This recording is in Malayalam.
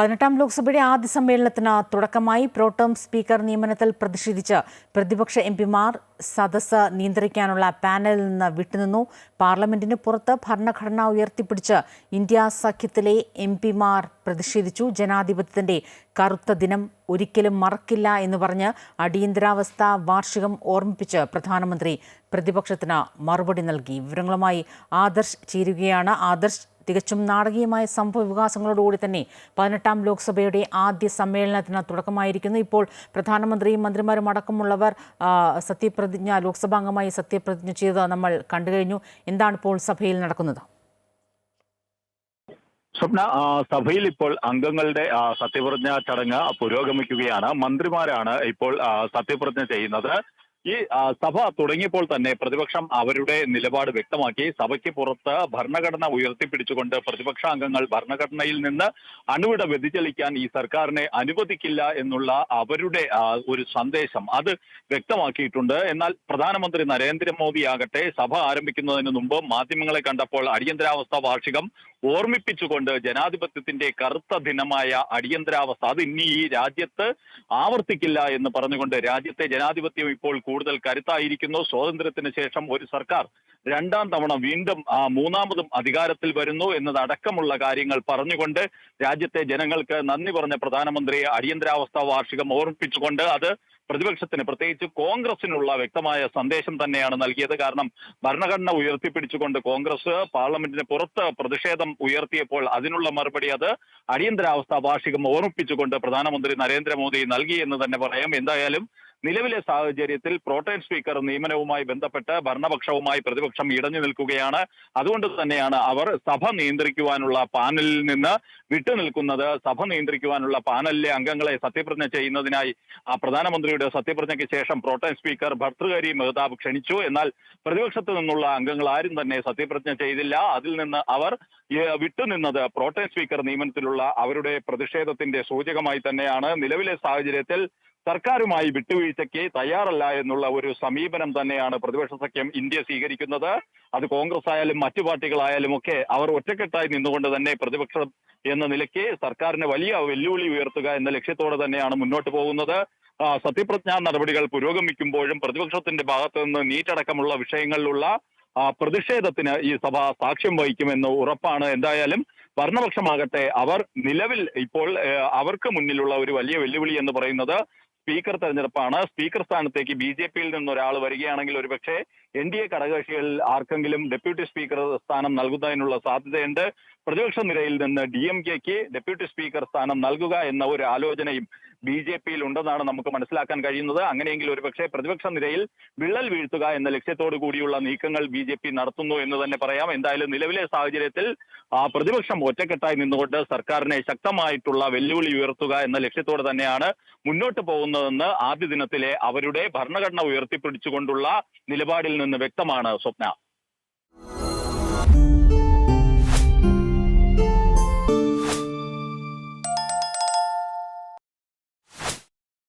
പതിനെട്ടാം ലോക്സഭയുടെ ആദ്യ സമ്മേളനത്തിന് തുടക്കമായി പ്രോട്ടേം സ്പീക്കർ നിയമനത്തിൽ പ്രതിഷേധിച്ച് പ്രതിപക്ഷ എം പിമാർ സദസ്സ് നിയന്ത്രിക്കാനുള്ള പാനലിൽ നിന്ന് വിട്ടുനിന്നു. പാർലമെന്റിന് പുറത്ത് ഭരണഘടന ഉയർത്തിപ്പിടിച്ച് ഇന്ത്യ സഖ്യത്തിലെ എം പിമാർ പ്രതിഷേധിച്ചു. ജനാധിപത്യത്തിന്റെ കറുത്ത ദിനം ഒരിക്കലും മറക്കില്ല എന്ന് പറഞ്ഞ് അടിയന്തരാവസ്ഥ വാർഷികം ഓർമ്മിപ്പിച്ച് പ്രധാനമന്ത്രി പ്രതിപക്ഷത്തിന് മറുപടി നൽകി. വിവരങ്ങളുമായി ആദർശ് ചേരുകയാണ്. ആദർശ് തികച്ചും നാടകീയമായ സംഭവ വികാസങ്ങളോടുകൂടി തന്നെ പതിനെട്ടാം ലോക്സഭയുടെ ആദ്യ സമ്മേളനത്തിന് തുടക്കമായിരിക്കുന്നു. ഇപ്പോൾ പ്രധാനമന്ത്രിയും മന്ത്രിമാരും അടക്കമുള്ളവർ സത്യപ്രതിജ്ഞ ലോക്സഭാംഗമായി സത്യപ്രതിജ്ഞ ചെയ്ത് നമ്മൾ കണ്ടു കഴിഞ്ഞു. എന്താണ് ഇപ്പോൾ സഭയിൽ നടക്കുന്നത്? സ്വപ്ന സഭയിൽ ഇപ്പോൾ അംഗങ്ങളുടെ സത്യപ്രതിജ്ഞ ചടങ്ങ് പുരോഗമിക്കുകയാണ്. മന്ത്രിമാരാണ് ഇപ്പോൾ സത്യപ്രതിജ്ഞ ചെയ്യുന്നത്. ഈ സഭ തുടങ്ങിയപ്പോൾ തന്നെ പ്രതിപക്ഷം അവരുടെ നിലപാട് വ്യക്തമാക്കി. സഭയ്ക്ക് പുറത്ത് ഭരണഘടന ഉയർത്തിപ്പിടിച്ചുകൊണ്ട് പ്രതിപക്ഷ അംഗങ്ങൾ ഭരണഘടനയിൽ നിന്ന് അണുവിട വ്യതിചലിക്കാൻ ഈ സർക്കാരിനെ അനുവദിക്കില്ല എന്നുള്ള അവരുടെ ഒരു സന്ദേശം അത് വ്യക്തമാക്കിയിട്ടുണ്ട്. എന്നാൽ പ്രധാനമന്ത്രി നരേന്ദ്രമോദി ആകട്ടെ സഭ ആരംഭിക്കുന്നതിന് മുമ്പ് മാധ്യമങ്ങളെ കണ്ടപ്പോൾ അടിയന്തരാവസ്ഥ വാർഷികം ഓർമ്മിപ്പിച്ചുകൊണ്ട് ജനാധിപത്യത്തിന്റെ കറുത്ത ദിനമായ അടിയന്തരാവസ്ഥ അത് ഇനി ഈ രാജ്യത്ത് ആവർത്തിക്കില്ല എന്ന് പറഞ്ഞുകൊണ്ട് രാജ്യത്തെ ജനാധിപത്യം ഇപ്പോൾ കൂടുതൽ കരുത്തായിരിക്കുന്നു. സ്വാതന്ത്ര്യത്തിന് ശേഷം ഒരു സർക്കാർ രണ്ടാം തവണ വീണ്ടും ആ, മൂന്നാമതും അധികാരത്തിൽ വരുന്നു എന്നതടക്കമുള്ള കാര്യങ്ങൾ പറഞ്ഞുകൊണ്ട് രാജ്യത്തെ ജനങ്ങൾക്ക് നന്ദി പറഞ്ഞ പ്രധാനമന്ത്രിയെ അടിയന്തരാവസ്ഥ വാർഷികം ഓർമ്മിപ്പിച്ചുകൊണ്ട് അത് പ്രതിപക്ഷത്തിന് പ്രത്യേകിച്ച് കോൺഗ്രസിനുള്ള വ്യക്തമായ സന്ദേശം തന്നെയാണ് നൽകിയത്. കാരണം ഭരണഘടന ഉയർത്തിപ്പിടിച്ചുകൊണ്ട് കോൺഗ്രസ് പാർലമെന്റിന് പുറത്ത് പ്രതിഷേധം ഉയർത്തിയപ്പോൾ അതിനുള്ള മറുപടി അത് അടിയന്തരാവസ്ഥ വാർഷികം ഓർമ്മിപ്പിച്ചുകൊണ്ട് പ്രധാനമന്ത്രി നരേന്ദ്രമോദി നൽകി എന്ന് തന്നെ പറയാം. എന്തായാലും നിലവിലെ സാഹചര്യത്തിൽ പ്രോട്ടേം സ്പീക്കർ നിയമനവുമായി ബന്ധപ്പെട്ട് ഭരണപക്ഷവുമായി പ്രതിപക്ഷം ഇടഞ്ഞു നിൽക്കുകയാണ്. അതുകൊണ്ട് തന്നെയാണ് അവർ സഭ നിയന്ത്രിക്കുവാനുള്ള പാനലിൽ നിന്ന് വിട്ടുനിൽക്കുന്നത് സഭ നിയന്ത്രിക്കുവാനുള്ള പാനലിലെ അംഗങ്ങളെ സത്യപ്രതിജ്ഞ ചെയ്യുന്നതിനായി ആ പ്രധാനമന്ത്രിയുടെ സത്യപ്രതിജ്ഞയ്ക്ക് ശേഷം പ്രോട്ടേം സ്പീക്കർ ഭർത്തൃഹരി മെഹ്താബ് ക്ഷണിച്ചു. എന്നാൽ പ്രതിപക്ഷത്തു നിന്നുള്ള അംഗങ്ങൾ ആരും തന്നെ സത്യപ്രതിജ്ഞ ചെയ്തില്ല. അതിൽ നിന്ന് അവർ വിട്ടുനിന്നത് പ്രോട്ടേം സ്പീക്കർ നിയമനത്തിലുള്ള അവരുടെ പ്രതിഷേധത്തിന്റെ സൂചകമായി തന്നെയാണ്. നിലവിലെ സാഹചര്യത്തിൽ സർക്കാരുമായി വിട്ടുവീഴ്ചയ്ക്ക് തയ്യാറല്ല എന്നുള്ള ഒരു സമീപനം തന്നെയാണ് പ്രതിപക്ഷ സഖ്യം ഇന്ത്യ സ്വീകരിക്കുന്നത്. അത് കോൺഗ്രസ് ആയാലും മറ്റു പാർട്ടികളായാലും ഒക്കെ അവർ ഒറ്റക്കെട്ടായി നിന്നുകൊണ്ട് തന്നെ പ്രതിപക്ഷം എന്ന നിലയ്ക്ക് സർക്കാരിന് വലിയ വെല്ലുവിളി ഉയർത്തുക എന്ന ലക്ഷ്യത്തോടെ തന്നെയാണ് മുന്നോട്ട് പോകുന്നത്. സത്യപ്രജ്ഞാ നടപടികൾ പുരോഗമിക്കുമ്പോഴും പ്രതിപക്ഷത്തിന്റെ ഭാഗത്ത് നിന്ന് നീറ്റടക്കമുള്ള വിഷയങ്ങളിലുള്ള പ്രതിഷേധത്തിന് ഈ സഭ സാക്ഷ്യം വഹിക്കുമെന്ന് ഉറപ്പാണ്. എന്തായാലും ഭരണപക്ഷമാകട്ടെ അവർ നിലവിൽ ഇപ്പോൾ അവർക്ക് മുന്നിലുള്ള ഒരു വലിയ വെല്ലുവിളി എന്ന് പറയുന്നത് സ്പീക്കർ തെരഞ്ഞെടുപ്പാണ്. സ്പീക്കർ സ്ഥാനത്തേക്ക് ബി ജെ പിയിൽ നിന്ന് ഒരാൾ വരികയാണെങ്കിൽ ഒരുപക്ഷെ എൻ ഡി എ ഘടകകക്ഷികളിൽ ആർക്കെങ്കിലും ഡെപ്യൂട്ടി സ്പീക്കർ സ്ഥാനം നൽകുന്നതിനുള്ള സാധ്യതയുണ്ട്. പ്രതിപക്ഷ നിരയിൽ നിന്ന് ഡി എം കെക്ക് ഡെപ്യൂട്ടി സ്പീക്കർ സ്ഥാനം നൽകുക എന്ന ഒരു ആലോചനയും ബി ജെ പിയിൽ ഉണ്ടെന്നാണ് നമുക്ക് മനസ്സിലാക്കാൻ കഴിയുന്നത്. അങ്ങനെയെങ്കിൽ ഒരുപക്ഷെ പ്രതിപക്ഷ നിരയിൽ വിള്ളൽ വീഴ്ത്തുക എന്ന ലക്ഷ്യത്തോടു കൂടിയുള്ള നീക്കങ്ങൾ ബി ജെ പി നടത്തുന്നു എന്ന് തന്നെ പറയാം. എന്തായാലും നിലവിലെ സാഹചര്യത്തിൽ പ്രതിപക്ഷം ഒറ്റക്കെട്ടായി നിന്നുകൊണ്ട് സർക്കാരിനെ ശക്തമായിട്ടുള്ള വെല്ലുവിളി ഉയർത്തുക എന്ന ലക്ഷ്യത്തോടെ തന്നെയാണ് മുന്നോട്ട് പോകുന്നതെന്ന് ആദ്യ ദിനത്തിലെ അവരുടെ ഭരണഘടന ഉയർത്തിപ്പിടിച്ചുകൊണ്ടുള്ള നിലപാടിൽ നിന്ന് വ്യക്തമാണ് സ്വപ്ന.